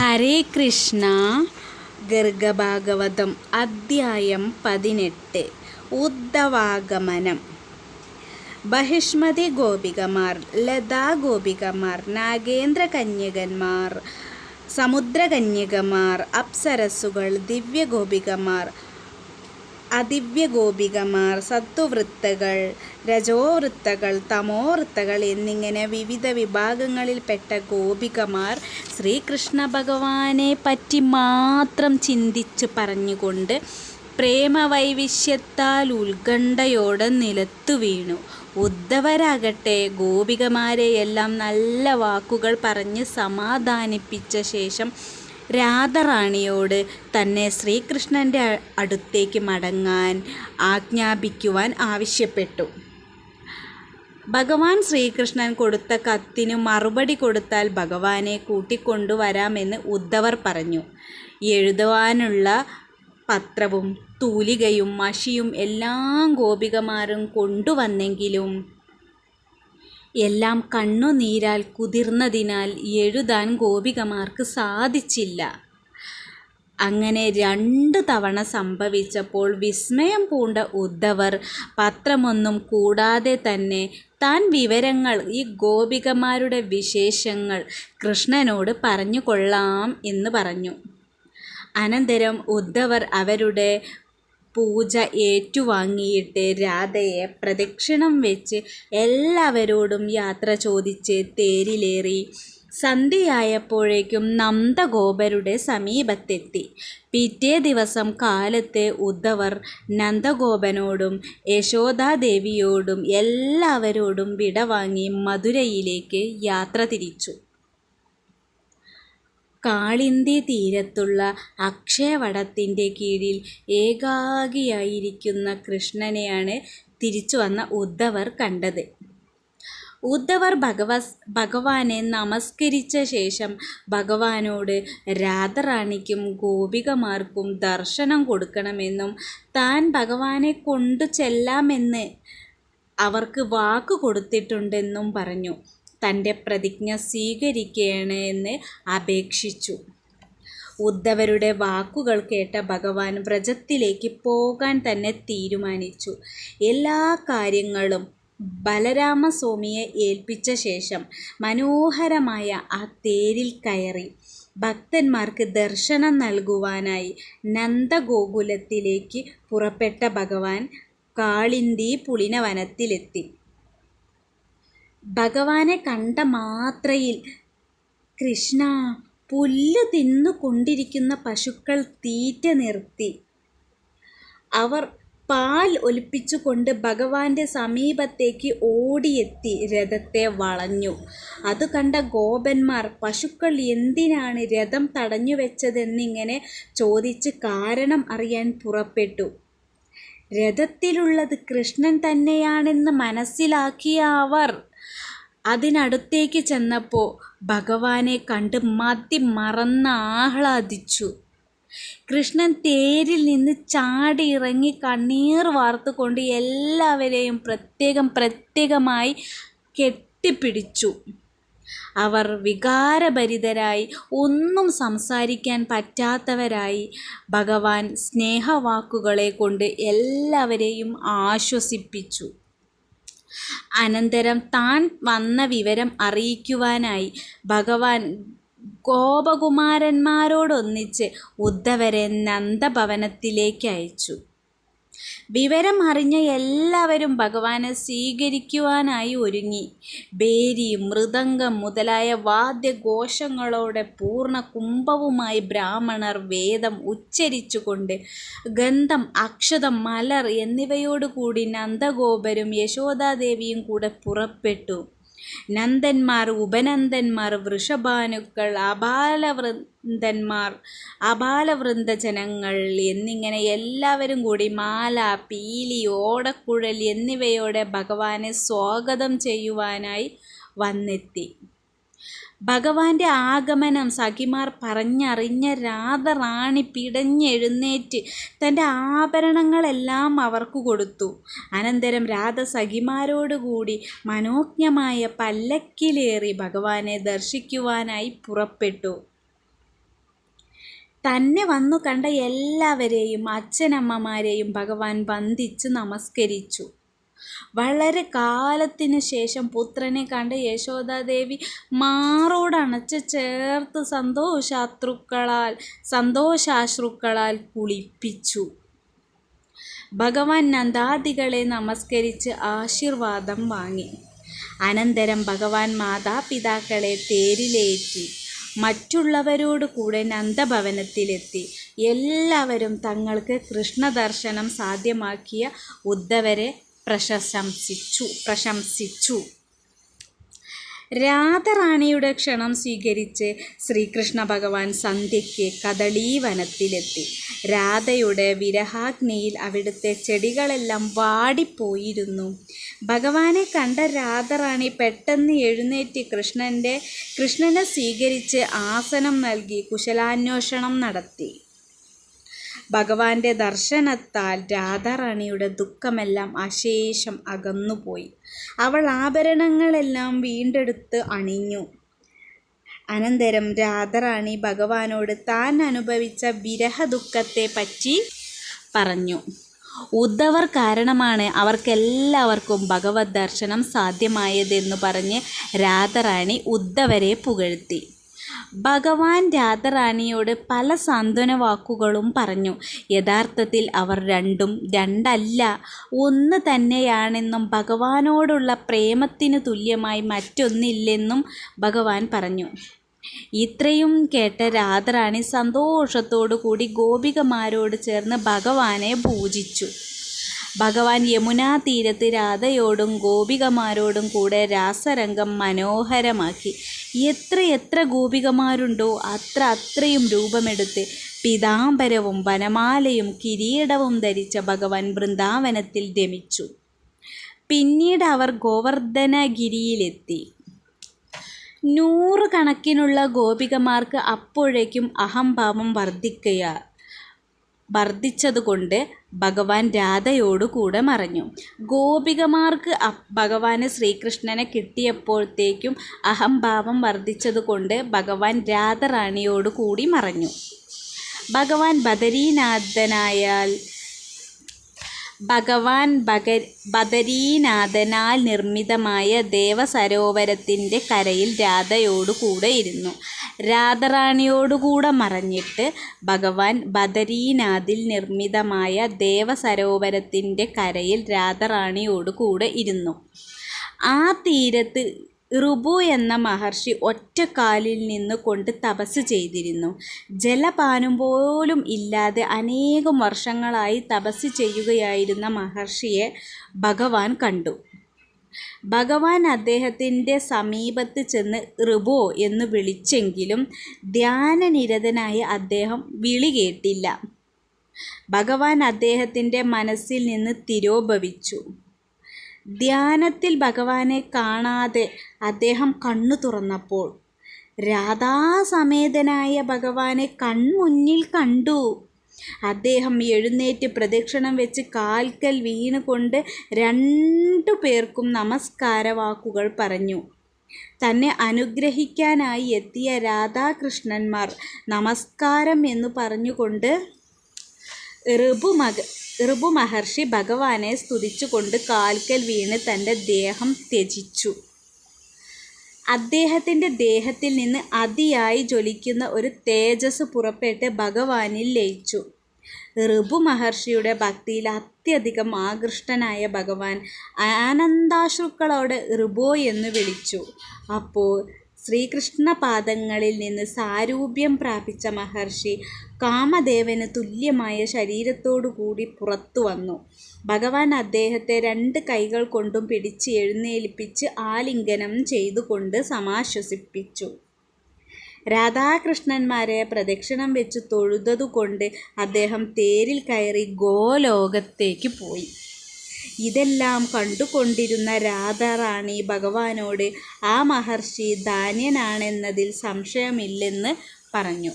ഹരേ കൃഷ്ണ. ഗർഗഭാഗവതം അദ്ധ്യായം പതിനെട്ട്. ഉദ്ധവാഗമനം. ബഹിഷ്മതി ഗോപികമാർ ലതാ ഗോപികമാർ നാഗേന്ദ്ര കന്യകന്മാർ സമുദ്രകന്യകമാർ അപ്സരസുകൾ ദിവ്യ ഗോപികമാർ അതിവ്യ ഗോപികമാർ സത്വവൃത്തകൾ രജോവൃത്തകൾ തമോവൃത്തകൾ എന്നിങ്ങനെ വിവിധ വിഭാഗങ്ങളിൽപ്പെട്ട ഗോപികമാർ ശ്രീകൃഷ്ണ ഭഗവാനെ പറ്റി മാത്രം ചിന്തിച്ച് പറഞ്ഞുകൊണ്ട് പ്രേമവൈവിശ്യത്താൽ ഉത്കണ്ഠയോടെ നിലത്തു വീണു. ഉദ്ധവരാകട്ടെ ഗോപികമാരെയെല്ലാം നല്ല വാക്കുകൾ പറഞ്ഞ് സമാധാനിപ്പിച്ച ശേഷം രാധറാണിയോട് തന്നെ ശ്രീകൃഷ്ണന്റെ അടുത്തേക്ക് മടങ്ങാൻ ആജ്ഞാപിക്കുവാൻ ആവശ്യപ്പെട്ടു. ഭഗവാൻ ശ്രീകൃഷ്ണൻ കൊടുത്ത കത്തിന് മറുപടി കൊടുത്താൽ ഭഗവാനെ കൂട്ടിക്കൊണ്ടുവരാമെന്ന് ഉദ്ധവർ പറഞ്ഞു. എഴുതുവാനുള്ള പത്രവും തൂലികയും മഷിയും എല്ലാം ഗോപികമാരും കൊണ്ടുവന്നെങ്കിലും എല്ലാം കണ്ണുനീരാൽ കുതിർന്നതിനാൽ എഴുതാൻ ഗോപികമാർക്ക് സാധിച്ചില്ല. അങ്ങനെ രണ്ട് തവണ സംഭവിച്ചപ്പോൾ വിസ്മയം പൂണ്ട ഉദ്ധവർ പത്രമൊന്നും കൂടാതെ തന്നെ താൻ വിവരങ്ങൾ ഈ ഗോപികമാരുടെ വിശേഷങ്ങൾ കൃഷ്ണനോട് പറഞ്ഞു കൊള്ളാം എന്ന് പറഞ്ഞു. അനന്തരം ഉദ്ധവർ അവരുടെ പൂജ ഏറ്റുവാങ്ങിയിട്ട് രാധയെ പ്രദക്ഷിണം വെച്ച് എല്ലാവരോടും യാത്ര ചോദിച്ച് തേരിലേറി. സന്ധ്യയായപ്പോഴേക്കും നന്ദഗോപരുടെ സമീപത്തെത്തി. പിറ്റേ ദിവസം കാലത്തെ ഉദ്ധവർ നന്ദഗോപനോടും യശോദാദേവിയോടും എല്ലാവരോടും വിടവാങ്ങി മധുരയിലേക്ക് യാത്ര തിരിച്ചു. കാളിന്തി തീരത്തുള്ള അക്ഷയവടത്തിന്റെ കീഴിൽ ഏകാഗിയായിരിക്കുന്ന കൃഷ്ണനെയാണ് തിരിച്ചു വന്ന ഉദ്ധവർ കണ്ടത്. ഉദ്ധവർ ഭഗവസ് ഭഗവാനെ നമസ്കരിച്ച ശേഷം ഭഗവാനോട് രാധറാണിക്കും ഗോപികമാർക്കും ദർശനം കൊടുക്കണമെന്നും താൻ ഭഗവാനെ കൊണ്ടു ചെല്ലാമെന്ന് അവർക്ക് വാക്ക് കൊടുത്തിട്ടുണ്ടെന്നും പറഞ്ഞു. തന്റെ പ്രതിജ്ഞ സ്വീകരിക്കണമെന്ന് അപേക്ഷിച്ചു. ഉദ്ധവരുടെ വാക്കുകൾ കേട്ട ഭഗവാൻ വ്രജത്തിലേക്ക് പോകാൻ തന്നെ തീരുമാനിച്ചു. എല്ലാ കാര്യങ്ങളും ബലരാമസ്വാമിയെ ഏൽപ്പിച്ച ശേഷം മനോഹരമായ ആ തേരിൽ കയറി. ഭക്തന്മാർക്ക് ദർശനം നൽകുവാനായി നന്ദഗോകുലത്തിലേക്ക് പുറപ്പെട്ട ഭഗവാൻ കാളിന്തി പുളിനവനത്തിലെത്തി ഭഗവാനെ കണ്ട മാത്രയിൽ കൃഷ്ണ പുല്ല് തിന്നുകൊണ്ടിരിക്കുന്ന പശുക്കൾ തീറ്റ നിർത്തി. അവർ പാൽ ഒലിപ്പിച്ചുകൊണ്ട് ഭഗവാന്റെ സമീപത്തേക്ക് ഓടിയെത്തി രഥത്തെ വളഞ്ഞു. അത് കണ്ട ഗോപന്മാർ പശുക്കൾ എന്തിനാണ് രഥം തടഞ്ഞു വെച്ചതെന്നിങ്ങനെ ചോദിച്ച് കാരണം അറിയാൻ പുറപ്പെട്ടു. രഥത്തിലുള്ളത് കൃഷ്ണൻ തന്നെയാണെന്ന് മനസ്സിലാക്കിയ അവർ അതിനടുത്തേക്ക് ചെന്നപ്പോൾ ഭഗവാനെ കണ്ട് മതി മറന്ന് ആഹ്ലാദിച്ചു. കൃഷ്ണൻ തേരിൽ നിന്ന് ചാടി ഇറങ്ങി കണ്ണീർ വാർത്തുകൊണ്ട് എല്ലാവരെയും പ്രത്യേകം പ്രത്യേകമായി കെട്ടിപ്പിടിച്ചു. അവർ വികാരഭരിതരായി ഒന്നും സംസാരിക്കാൻ പറ്റാത്തവരായി ഭഗവാൻ സ്നേഹവാക്കുകളെ കൊണ്ട് എല്ലാവരെയും ആശ്വസിപ്പിച്ചു. അനന്തരം താൻ വന്ന വിവരം അറിയിക്കുവാനായി ഭഗവാൻ ഗോപകുമാരന്മാരോടൊന്നിച്ച് ഉദ്ധവരെ നന്ദഭവനത്തിലേക്ക് അയച്ചു. വിവരം അറിഞ്ഞ എല്ലാവരും ഭഗവാനെ സ്വീകരിക്കുവാനായി ഒരുങ്ങി. ബേരി മൃദംഗം മുതലായ വാദ്യഘോഷങ്ങളോടെ പൂർണ കുംഭവുമായി ബ്രാഹ്മണർ വേദം ഉച്ചരിച്ചുകൊണ്ട് ഗന്ധം അക്ഷതം മലർ എന്നിവയോടുകൂടി നന്ദഗോപരും യശോദാദേവിയും കൂടെ പുറപ്പെട്ടു. നന്ദന്മാർ ഉപനന്ദന്മാർ വൃഷഭാനുക്കൾ അപാലവൃന്ദന്മാർ അപാലവൃന്ദജനങ്ങൾ എന്നിങ്ങനെ എല്ലാവരും കൂടി മാല പീലി ഓടക്കുഴൽ എന്നിവയോടെ ഭഗവാനെ സ്വാഗതം ചെയ്യുവാനായി വന്നെത്തി. ഭഗവാന്റെ ആഗമനം സഖിമാർ പറഞ്ഞറിഞ്ഞ രാധറാണി പിടഞ്ഞെഴുന്നേറ്റ് തന്റെ ആഭരണങ്ങളെല്ലാം അവർക്ക് കൊടുത്തു. അനന്തരം രാധ സഖിമാരോടുകൂടി മനോജ്ഞമായ പല്ലക്കിലേറി ഭഗവാനെ ദർശിക്കുവാനായി പുറപ്പെട്ടു. തന്നെ വന്നു കണ്ട എല്ലാവരെയും അച്ഛനമ്മമാരെയും ഭഗവാൻ വന്ദിച്ച് നമസ്കരിച്ചു. വളരെ കാലത്തിനു ശേഷം പുത്രനെ കണ്ട് യശോദാദേവി മാറോടണച്ച് ചേർത്ത് സന്തോഷാത്രുക്കളാൽ സന്തോഷാശ്രുക്കളാൽ കുളിപ്പിച്ചു. ഭഗവാൻ നന്ദാദികളെ നമസ്കരിച്ച് ആശീർവാദം വാങ്ങി. അനന്തരം ഭഗവാൻ മാതാപിതാക്കളെ തേരിലേറ്റി. മറ്റുള്ളവരോട് കൂടെ നന്ദഭവനത്തിലെത്തി. എല്ലാവരും തങ്ങൾക്ക് കൃഷ്ണദർശനം സാധ്യമാക്കിയ ഉദ്ധവരെ പ്രശംസിച്ചു പ്രശംസിച്ചു. രാധറാണിയുടെ ക്ഷണം സ്വീകരിച്ച് ശ്രീകൃഷ്ണ ഭഗവാൻ സന്ധ്യയ്ക്ക് കദളീവനത്തിലെത്തി. രാധയുടെ വിരഹാഗ്നിയിൽ അവിടുത്തെ ചെടികളെല്ലാം വാടിപ്പോയിരുന്നു. ഭഗവാനെ കണ്ട രാധറാണി പെട്ടെന്ന് എഴുന്നേറ്റ് കൃഷ്ണന്റെ കൃഷ്ണനെ സ്വീകരിച്ച് ആസനം നൽകി കുശലാന്വേഷണം നടത്തി. ഭഗവാന്റെ ദർശനത്താൽ രാധാറാണിയുടെ ദുഃഖമെല്ലാം അശേഷം അകന്നുപോയി. അവൾ ആഭരണങ്ങളെല്ലാം വീണ്ടെടുത്ത് അണിഞ്ഞു. അനന്തരം രാധാറാണി ഭഗവാനോട് താൻ അനുഭവിച്ച വിരഹ ദുഃഖത്തെ പറ്റി പറഞ്ഞു. ഉദ്ധവർ കാരണമാണ് അവർക്കെല്ലാവർക്കും ഭഗവത് ദർശനം സാധ്യമായതെന്ന് പറഞ്ഞ് രാധാറാണി ഉദ്ധവരെ പുകഴ്ത്തി. ഭഗവാൻ രാധാറാണിയോട് പല സാന്ത്വന വാക്കുകളും പറഞ്ഞു. യഥാർത്ഥത്തിൽ അവർ രണ്ടും രണ്ടല്ല. ഒന്ന് തന്നെയാണെന്നും ഭഗവാനോടുള്ള പ്രേമത്തിന് തുല്യമായി മറ്റൊന്നില്ലെന്നും ഭഗവാൻ പറഞ്ഞു. ഇത്രയും കേട്ട രാധാറാണി സന്തോഷത്തോടു കൂടി ഗോപികമാരോട് ചേർന്ന് ഭഗവാനെ പൂജിച്ചു. ഭഗവാൻ യമുനാ തീരത്ത് രാധയോടും ഗോപികമാരോടും കൂടെ രാസരംഗം മനോഹരമാക്കി. എത്ര എത്ര ഗോപികമാരുണ്ടോ അത്ര അത്രയും രൂപമെടുത്ത് പീതാംബരവും വനമാലയും കിരീടവും ധരിച്ച ഭഗവാൻ വൃന്ദാവനത്തിൽ രമിച്ചു. പിന്നീട് അവർ ഗോവർദ്ധനഗിരിയിലെത്തി. നൂറുകണക്കിനുള്ള ഗോപികമാർക്ക് അപ്പോഴേക്കും അഹംഭാവം വർദ്ധിക്കുക വർദ്ധിച്ചതുകൊണ്ട് ഭഗവാൻ രാധയോടുകൂടെ മറഞ്ഞു. ഗോപികമാർക്ക് ഭഗവാന് ശ്രീകൃഷ്ണനെ കിട്ടിയപ്പോഴത്തേക്കും അഹംഭാവം വർദ്ധിച്ചതുകൊണ്ട് ഭഗവാൻ രാധറാണിയോട് കൂടി മറഞ്ഞു. ഭഗവാൻ ബദരീനാഥനായാൽ ഭഗവാൻ ഭഗ ബദരീനാഥനാൽ നിർമ്മിതമായ ദേവസരോവരത്തിന്റെ കരയിൽ രാധയോടു കൂടെ ഇരുന്നു രാധറാണിയോടുകൂടെ മറഞ്ഞിട്ട് ഭഗവാൻ ബദരീനാഥിൽ നിർമ്മിതമായ ദേവസരോവരത്തിന്റെ കരയിൽ രാധറാണിയോടുകൂടെ ഇരുന്നു. ആ തീരത്ത് ഋബു എന്ന മഹർഷി ഒറ്റക്കാലിൽ നിന്ന് കൊണ്ട് തപസ് ചെയ്തിരുന്നു. ജലപാനം പോലും ഇല്ലാതെ അനേകം വർഷങ്ങളായി തപസ് ചെയ്യുകയായിരുന്ന മഹർഷിയെ ഭഗവാൻ കണ്ടു. ഭഗവാൻ അദ്ദേഹത്തിന്റെ സമീപത്ത് ചെന്ന് ഋബോ എന്ന് വിളിച്ചെങ്കിലും ധ്യാനനിരതനായ അദ്ദേഹം വിളി കേട്ടില്ല. ഭഗവാൻ അദ്ദേഹത്തിന്റെ മനസ്സിൽ നിന്ന് തിരോഭവിച്ചു. ധ്യാനത്തിൽ ഭഗവാനെ കാണാതെ അദ്ദേഹം കണ്ണു തുറന്നപ്പോൾ രാധാസമേതനായ ഭഗവാനെ കൺമുന്നിൽ കണ്ടു. അദ്ദേഹം എഴുന്നേറ്റ് പ്രദക്ഷിണം വെച്ച് കാൽക്കൽ വീണുകൊണ്ട് രണ്ടു പേർക്കും നമസ്കാരവാക്കുകൾ പറഞ്ഞു. തന്നെ അനുഗ്രഹിക്കാനായി എത്തിയ രാധാകൃഷ്ണന്മാർ നമസ്കാരം എന്ന് പറഞ്ഞുകൊണ്ട് ഋഭുമക ഋഭു മഹർഷി ഭഗവാനെ സ്തുതിച്ചുകൊണ്ട് കാൽക്കൽ വീണ് തന്റെ ദേഹം ത്യജിച്ചു. അദ്ദേഹത്തിന്റെ ദേഹത്തിൽ നിന്ന് അതിയായി ജ്വലിക്കുന്ന ഒരു തേജസ് പുറപ്പെട്ട് ഭഗവാനിൽ ലയിച്ചു. ഋഭു മഹർഷിയുടെ ഭക്തിയിൽ അത്യധികം ആകൃഷ്ടനായ ഭഗവാൻ ആനന്ദാശ്രുക്കളോട് ഋഭോ എന്ന് വിളിച്ചു. അപ്പോൾ ശ്രീകൃഷ്ണപാദങ്ങളിൽ നിന്ന് സാരൂപ്യം പ്രാപിച്ച മഹർഷി കാമദേവന് തുല്യമായ ശരീരത്തോടുകൂടി പുറത്തു വന്നു. ഭഗവാൻ അദ്ദേഹത്തെ രണ്ട് കൈകൾ കൊണ്ടും പിടിച്ച് എഴുന്നേൽപ്പിച്ച് ആലിംഗനം ചെയ്തുകൊണ്ട് സമാശ്വസിപ്പിച്ചു. രാധാകൃഷ്ണന്മാരെ പ്രദക്ഷിണം വെച്ച് തൊഴുതതുകൊണ്ട് അദ്ദേഹം തേരിൽ കയറി ഗോലോകത്തേക്ക് പോയി. ഇതെല്ലാം കണ്ടുകൊണ്ടിരുന്ന രാധാറാണി ഭഗവാനോട് ആ മഹർഷി ധാന്യനാണെന്നതിൽ സംശയമില്ലെന്ന് പറഞ്ഞു.